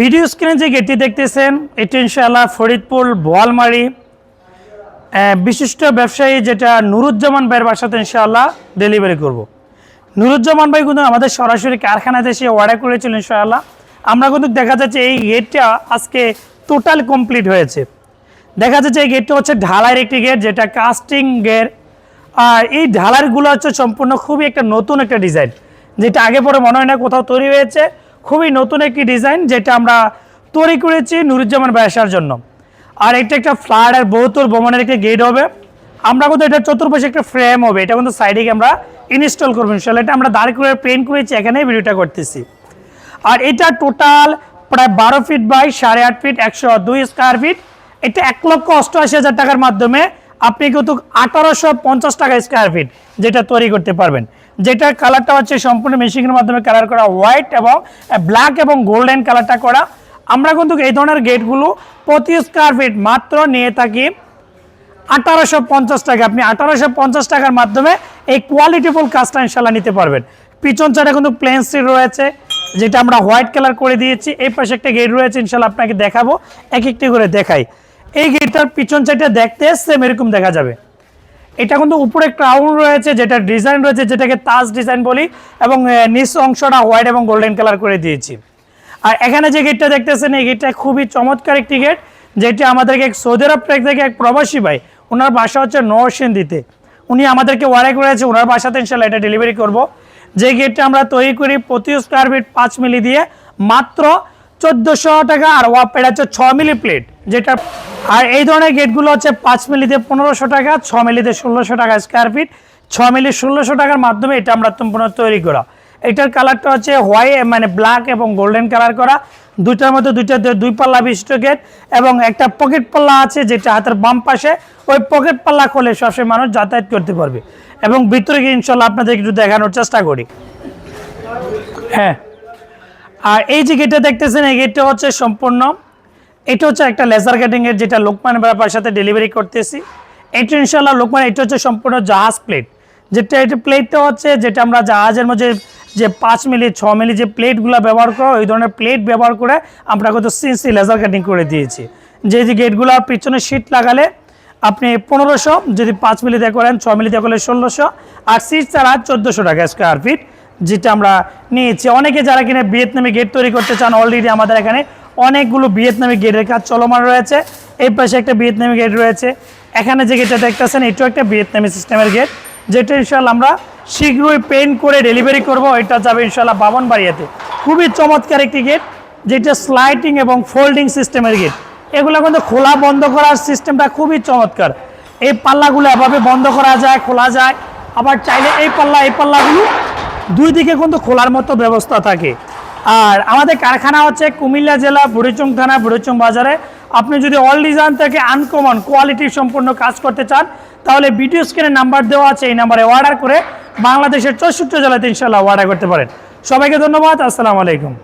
Video স্ক্রিনে যে গেটটি দেখতেছেন, এটি ইনশাআল্লাহ ফরিদপুর বোয়ালমারি। বিশিষ্ট ব্যবসায়ী যেটা নুরুজ্জামান ভাইয়ের বাসাতে ইনশাআল্লাহ ডেলিভারি করব। নুরুজ্জামান ভাই কিন্তু আমাদের সরাসরি কারখানাতে এসে অর্ডার করেছিল ইনশাআল্লাহ। আমরা কিন্তু দেখা যাচ্ছে এই গেটটা আজকে টোটাল কমপ্লিট হয়েছে। দেখা যাচ্ছে এই গেটটা হচ্ছে ঢালাইয়ের একটি গেট যেটা কাস্টিং গেট আর এই ঢালাইগুলো হচ্ছে সম্পূর্ণ খুবই একটা নতুন একটা ডিজাইন যেটা আগে পরে মনে হয় না কোথাও তৈরি হয়েছে। খুবই নতুন একটি ডিজাইন যেটা আমরা তৈরি করেছি নুরুজ্জামান ব্যবসার জন্য। আর এটা একটা ফ্লাড আর বহুতর ভ্রমণের একটা গেট হবে। আমরা কিন্তু এটা চতুর্পাশে একটা ফ্রেম হবে। এটা কিন্তু সাইডে আমরা ইনস্টল করব ইনশাল্লাহ এটা আমরা দাঁড় করে প্রিন্ট করেছি, এখানে ভিডিওটা করতেছি। আর এটা টোটাল প্রায় বারো ফিট বাই সাড়ে আট ফিট একশো দুই স্কোয়ার ফিট এটা এক লক্ষ অষ্টআশি হাজার টাকার মাধ্যমে আপনি কিন্তু আঠারোশো পঞ্চাশ টাকা স্কোয়ার ফিট যেটা তৈরি করতে পারবেন। যেটা কালারটা হচ্ছে সম্পূর্ণ মেশিনের মাধ্যমে কালার করা হোয়াইট এবং ব্ল্যাক এবং গোল্ডেন কালারটা করা। আমরা কিন্তু এই ধরনের গেটগুলো প্রতি স্কোয়ার ফিট মাত্র নিয়ে থাকি আঠারোশো পঞ্চাশ টাকা। আপনি আঠারোশো পঞ্চাশ টাকার মাধ্যমে এই কোয়ালিটিফুল কাজটা ইনশাল্লাহ নিতে পারবেন। পিছন সাইডে কিন্তু প্লেন স্টিল রয়েছে, যেটা আমরা হোয়াইট কালার করে দিয়েছি। এই পাশে একটা গেট রয়েছে ইনশাল্লাহ আপনাকে দেখাবো। এক একটি করে দেখাই। এই গেটটার পিছন সাইডটা দেখতে সেম এরকম দেখা যাবে। এটা কিন্তু উপরে ক্রাউন রয়েছে, যেটা ডিজাইন রয়েছে, যেটাকে তাজ ডিজাইন বলি, এবং নিচ অংশটা হোয়াইট এবং গোল্ডেন কালার করে দিয়েছি। আর এখানে যে গেটটা দেখতেছেন, এই গেটটা খুবই চমৎকার একটি গেট যেটা আমাদেরকে এক সৌদি আরব থেকে এক প্রবাসী ভাই, ওনার বাসা হচ্ছে নরসিংদীতে, উনি আমাদেরকে ওয়ারে করেছে, ওনার বাসাতে ইনশাল্লাহ এটা ডেলিভারি করব। যে গেটটা আমরা তৈরি করি প্রতি স্কোয়ার ফিট পাঁচ মিলি দিয়ে, মাত্র চোদ্দোশো টাকা আর ওয়াপ এটা হচ্ছে ছ মিলি প্লেট, যেটা আর এই ধরনের গেটগুলো হচ্ছে পাঁচ মিলিতে পনেরোশো টাকা, ছ মিলিতে ষোলোশো টাকা স্কোয়ার ফিট ছ মিলি ষোলোশো টাকার মাধ্যমে এটা আমরা সম্পূর্ণ তৈরি করা। এটার কালারটা হচ্ছে হোয়াইট মানে ব্ল্যাক এবং গোল্ডেন কালার করা। দুইটার মধ্যে দুইটা দুই পাল্লা বিশিষ্ট গেট এবং একটা পকেট পাল্লা আছে যেটা হাতের বাম পাশে। ওই পকেট পাল্লা খুলে সবসময় মানুষ যাতায়াত করতে পারবে। এবং ভিতরে গিয়ে ইনশাল্লাহ আপনাদের একটু দেখানোর চেষ্টা করি। হ্যাঁ। আর এই যে গেটটা দেখতেছেন, এই গেটটা হচ্ছে সম্পূর্ণ। এটা হচ্ছে একটা লেজার কাটিংয়ের যেটা লোকমান ব্যাপার সাথে ডেলিভারি করতেছি। এটা ইনশাল্লাহ লোকমান, এটা হচ্ছে সম্পূর্ণ জাহাজ প্লেট যেটা এটা প্লেটটা হচ্ছে, যেটা আমরা জাহাজের মধ্যে যে পাঁচ মিলি, ছ মিলি যে প্লেটগুলো ব্যবহার করো ওই ধরনের প্লেট ব্যবহার করে আমরা কত সিনসি লেজার কাটিং করে দিয়েছি। যে যে গেটগুলো পিছনে শীট লাগালে আপনি পনেরোশো, যদি পাঁচ মিলিতে করেন, ছ মিলিতে করলে ষোলোশো, আর সিট ছাড়া চোদ্দোশো টাকা স্কোয়ার ফিট যেটা আমরা নিয়েছি। অনেকে যারা কিনা ভিয়েতনামি গেট তৈরি করতে চান অলরেডি আমাদের এখানে অনেকগুলো ভিয়েতনামি গেটের কাজ চলমান রয়েছে। এই পাশে একটা ভিয়েতনামি গেট রয়েছে। এখানে যে গেটটা দেখতেছেন, এটাও একটা ভিয়েতনামি সিস্টেমের গেট। যেটা ইনশাল্লাহ আমরা শীঘ্রই পেন্ট করে ডেলিভারি করব। এটা যাবে ইনশাল্লাহ বাড়িয়াতে খুবই চমৎকার একটি গেট, যেটা স্লাইডিং এবং ফোল্ডিং সিস্টেমের গেট। এগুলো কিন্তু খোলা বন্ধ করার সিস্টেমটা খুবই চমৎকার। এই পাল্লাগুলো এভাবে বন্ধ করা যায়, খোলা যায়। আবার চাইলে এই পাল্লা, এই পাল্লাগুলো দুই দিকে কিন্তু খোলার মতো ব্যবস্থা থাকে। আর আমাদের কারখানা হচ্ছে কুমিল্লা জেলা, বুড়িচং থানা, বুড়িচং বাজারে। আপনি যদি অল ডিজাইন থেকে আনকমন কোয়ালিটি সম্পূর্ণ কাজ করতে চান, তাহলে ভিডিও স্ক্রিনে নাম্বার দেওয়া আছে, এই নাম্বারে অর্ডার করে বাংলাদেশের চৌষট্টি জেলাতে ইনশাল্লাহ অর্ডার করতে পারেন। সবাইকে ধন্যবাদ, আসসালামু আলাইকুম।